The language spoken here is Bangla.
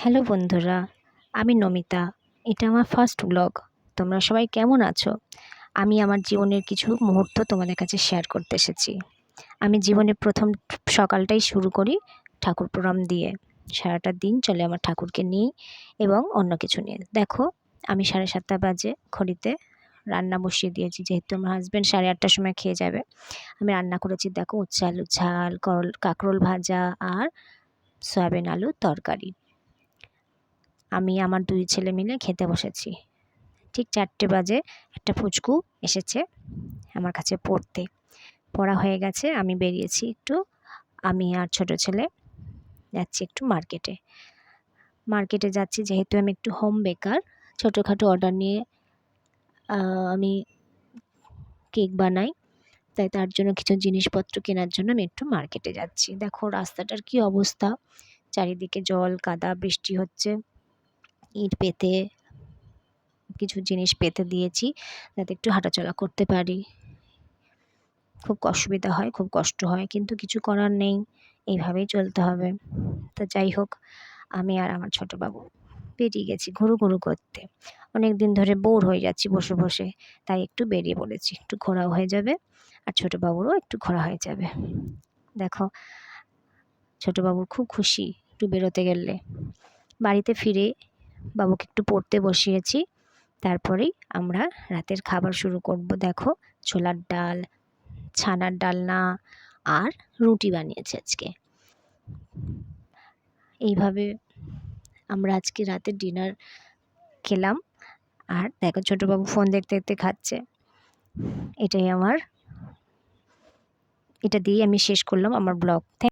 হ্যালো বন্ধুরা, আমি নমিতা। এটা আমার ফার্স্ট ব্লগ তোমরা সবাই কেমন আছো? আমি আমার জীবনের কিছু মুহূর্ত তোমাদের কাছে শেয়ার করতে এসেছি। আমি জীবনে প্রথম সকালটাই শুরু করি ঠাকুর প্রণাম দিয়ে। সারাটা দিন চলে আমার ঠাকুরকে নিয়ে এবং অন্য কিছু নিয়ে। দেখো, আমি সাড়ে সাতটা বাজে খড়িতে রান্না বসিয়ে দিয়েছি। যেহেতু আমার হাজব্যান্ড সাড়ে আটটার সময় খেয়ে যাবে, আমি রান্না করেছি দেখো উচ্ছে আলু ঝাল, করল কাঁকরোল ভাজা আর সয়াবিন আলুর তরকারি। আমি আমার দুই ছেলে মিলে খেতে বসেছি। ঠিক চারটে বাজে একটা ফুচকু এসেছে আমার কাছে পড়তে। পড়া হয়ে গেছে, আমি বেরিয়েছি একটু। আমি আর ছোট ছেলে যাচ্ছি একটু মার্কেটে। মার্কেটে যাচ্ছি, যেহেতু আমি একটু হোম বেকার ছোটোখাটো অর্ডার নিয়ে আমি কেক বানাই। তাই তার জন্য কিছু জিনিসপত্র কেনার জন্য আমি একটু মার্কেটে যাচ্ছি। দেখো রাস্তাটার কি অবস্থা। চারিদিকে জল, কাদা, বৃষ্টি হচ্ছে। ইট পেতে, কিছু জিনিস পেতে দিয়েছি যাতে একটু হাঁটাচলা করতে পারি। খুব অসুবিধা হয়, খুব কষ্ট হয়, কিন্তু কিছু করার নেই এইভাবেই চলতে হবে। তা যাই হোক, আমি আর আমার ছোটো বাবু বেরিয়ে গেছি ঘুরু ঘুরু করতে। অনেক দিন ধরে বোর হয়ে যাচ্ছি বসে বসে, তাই একটু বেরিয়ে পড়েছি। একটু ঘোরাও হয়ে যাবে আর ছোটো বাবুরও একটু ঘোরা হয়ে যাবে। দেখো, ছোটো বাবুর খুব খুশি একটু বেরোতে গেলে। বাড়িতে ফিরে বাবুকে একটু পড়তে বসিয়েছি। তারপরেই আমরা রাতের খাবার শুরু করব। দেখো, ছোলার ডাল, ছানার ডালনা আর রুটি বানিয়েছি আজকে। এইভাবে আমরা আজকে রাতের ডিনার খেলাম। আর দেখো, ছোটোবাবু ফোন দেখতে দেখতে খাচ্ছে। এটাই আমার, এটা দিয়েই আমি শেষ করলাম আমার ব্লগ।